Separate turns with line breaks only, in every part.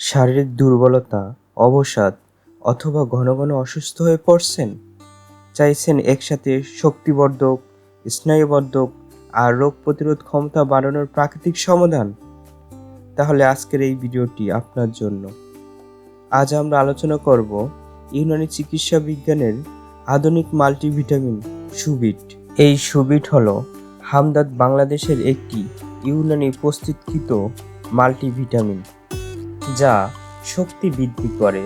শারীরিক দুর্বলতা, অবসাদ অথবা ঘন ঘন অসুস্থ হয়ে পড়ছেন? চাইছেন একসাথে শক্তিবর্ধক, স্নায়ুবর্ধক আর রোগ প্রতিরোধ ক্ষমতা বাড়ানোর প্রাকৃতিক সমাধান। তাহলে আজকের এই ভিডিওটি আপনার জন্য। আজ আমরা আলোচনা করব ইউনানি চিকিৎসা বিজ্ঞানের আধুনিক মাল্টিভিটামিন সুবিট। এই সুবিট হলো হামদাদ বাংলাদেশের একটি ইউনানি প্রস্তুতকৃত মাল্টিভিটামিন। যা শক্তি বৃদ্ধি করে,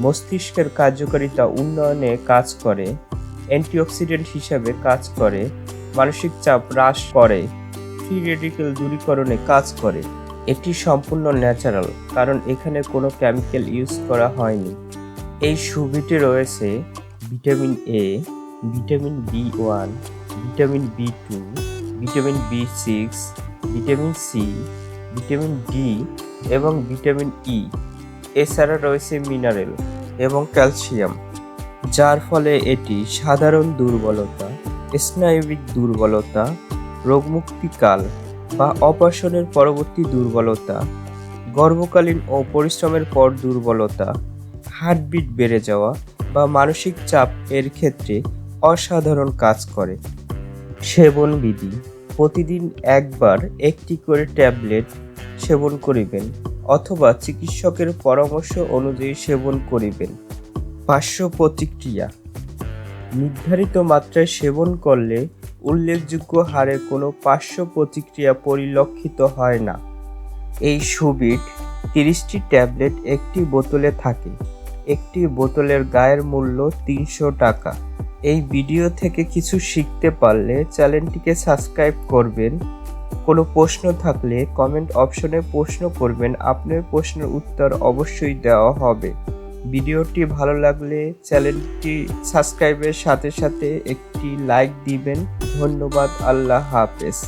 মস্তিষ্কের কার্যকারিতা উন্নয়নে কাজ করে, অ্যান্টিঅক্সিডেন্ট হিসাবে কাজ করে, মানসিক চাপ হ্রাস করে, ফ্রি রেডিকেল দূরীকরণে কাজ করে। এটি সম্পূর্ণ ন্যাচারাল, কারণ এখানে কোনো কেমিক্যাল ইউজ করা হয়নি। এই সুবিটে রয়েছে vitamin A vitamin B one vitamin B two vitamin B six vitamin C vitamin D এবং ভিটামিন ই এছাড়া রয়েছে মিনারেল এবং ক্যালসিয়াম যার ফলে এটি সাধারণ দুর্বলতা, স্নায়বিক দুর্বলতা রোগমুক্তিকাল বা অপারেশনের পরবর্তী দুর্বলতা, গর্ভকালীন ও পরিশ্রমের পর দুর্বলতা, হার্টবিট বেড়ে যাওয়া বা মানসিক চাপ এর ক্ষেত্রে অসাধারণ কাজ করে। সেবন বিধি প্রতিদিন একবার একটি করে ট্যাবলেট সেবন করিবেন অথবা চিকিৎসকের পরামর্শ অনুযায়ী সেবন করিবেন। পার্শ্ব প্রতিক্রিয়া। নির্ধারিত মাত্রায় সেবন করলে উল্লেখযোগ্য হারে কোনো পার্শ্ব প্রতিক্রিয়া পরিলক্ষিত হয় না। এই সুবিট তিরিশটি ট্যাবলেট একটি বোতলে থাকে। একটি বোতলের গায়ের মূল্য তিনশো টাকা। এই ভিডিও থেকে কিছু শিখতে পারলে চ্যানেলটিকে সাবস্ক্রাইব করবেন। কোনো প্রশ্ন থাকলে কমেন্ট অপশনে প্রশ্ন করবেন। আপনার প্রশ্নের উত্তর অবশ্যই দেওয়া হবে। ভিডিওটি ভালো লাগলে চ্যানেলটি সাবস্ক্রাইবের সাথে সাথে একটি লাইক দিবেন। ধন্যবাদ, আল্লাহ হাফেজ।